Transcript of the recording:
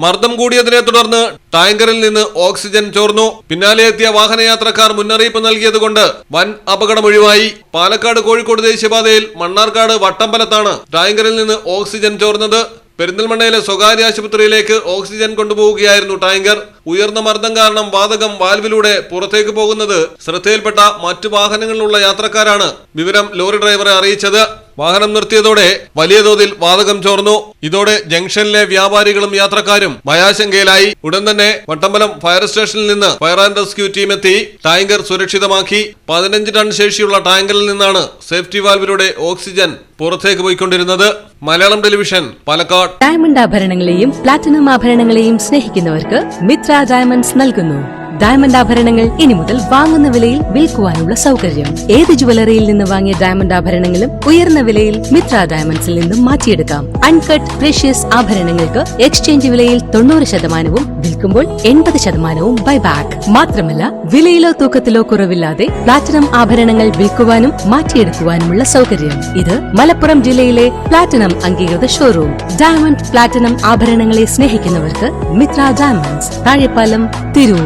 മർദ്ദം കൂടിയതിനെ തുടർന്ന് ടാങ്കറിൽ നിന്ന് ഓക്സിജൻ ചോർന്നു. പിന്നാലെ എത്തിയ വാഹനയാത്രക്കാർ മുന്നറിയിപ്പ് നൽകിയതുകൊണ്ട് വൻ അപകടമൊഴിവായി. പാലക്കാട് കോഴിക്കോട് ദേശീയപാതയിൽ മണ്ണാർക്കാട് വട്ടമ്പലത്താണ് ടാങ്കറിൽ നിന്ന് ഓക്സിജൻ ചോർന്നത്. പെരിന്തൽമണ്ണയിലെ സ്വകാര്യ ആശുപത്രിയിലേക്ക് ഓക്സിജൻ കൊണ്ടുപോവുകയായിരുന്നു ടാങ്കർ. ഉയർന്ന മർദ്ദം കാരണം വാതകം വാൽവിലൂടെ പുറത്തേക്ക് പോകുന്നത് ശ്രദ്ധയിൽപ്പെട്ട മറ്റു വാഹനങ്ങളിലുള്ള യാത്രക്കാരാണ്. വിവരം ലോറി ഡ്രൈവറെ അറിയിച്ചത്. വാഹനം നിർത്തിയതോടെ വലിയ തോതിൽ വാതകം ചോർന്നു. ഇതോടെ ജംഗ്ഷനിലെ വ്യാപാരികളും യാത്രക്കാരും ഭയാശങ്കയിലായി. ഉടൻ തന്നെ വട്ടമ്പലം ഫയർ സ്റ്റേഷനിൽ നിന്ന് ഫയർ ആൻഡ് റെസ്ക്യൂ ടീം എത്തി. ടാങ്കർ സുരക്ഷിതമാക്കി. പതിനഞ്ച് ടൺ ശേഷിയുള്ള ടാങ്കറിൽ നിന്നാണ് സേഫ്റ്റി വാൽവിലൂടെ ഓക്സിജൻ പുറത്തേക്ക് പോയിക്കൊണ്ടിരുന്നത്. മലയാളം ടെലിവിഷൻ പാലക്കാട്. ഡയമണ്ട് ആഭരണങ്ങളെയും പ്ലാറ്റിനം ആഭരണങ്ങളെയും സ്നേഹിക്കുന്നവർക്ക് മിത്ര ഡയമണ്ട്സ് നൽകുന്നു. ഡയമണ്ട് ആഭരണങ്ങൾ ഇനി മുതൽ വാങ്ങുന്ന വിലയിൽ വിൽക്കുവാനുള്ള സൗകര്യം. ഏത് ജുവലറിയിൽ നിന്ന് വാങ്ങിയ ഡയമണ്ട് ആഭരണങ്ങളും ഉയർന്ന വിലയിൽ മിത്ര ഡയമണ്ട്സിൽ നിന്നും മാറ്റിയെടുക്കാം. അൺകട്ട് പ്രഷ്യസ് ആഭരണങ്ങൾക്ക് എക്സ്ചേഞ്ച് വിലയിൽ തൊണ്ണൂറ് ശതമാനവും വിൽക്കുമ്പോൾ എൺപത് ശതമാനവും ബൈബാക്ക് മാത്രമല്ല വിലയിലോ തൂക്കത്തിലോ കുറവില്ലാതെ പ്ലാറ്റിനം ആഭരണങ്ങൾ വിൽക്കുവാനും മാറ്റിയെടുക്കുവാനുമുള്ള സൗകര്യം. ഇത് മലപ്പുറം ജില്ലയിലെ പ്ലാറ്റിനം അംഗീകൃത ഷോറൂം. ഡയമണ്ട് പ്ലാറ്റിനം ആഭരണങ്ങളെ സ്നേഹിക്കുന്നവർക്ക് മിത്ര ഡയമണ്ട്സ് താഴെപ്പാലം തിരൂർ.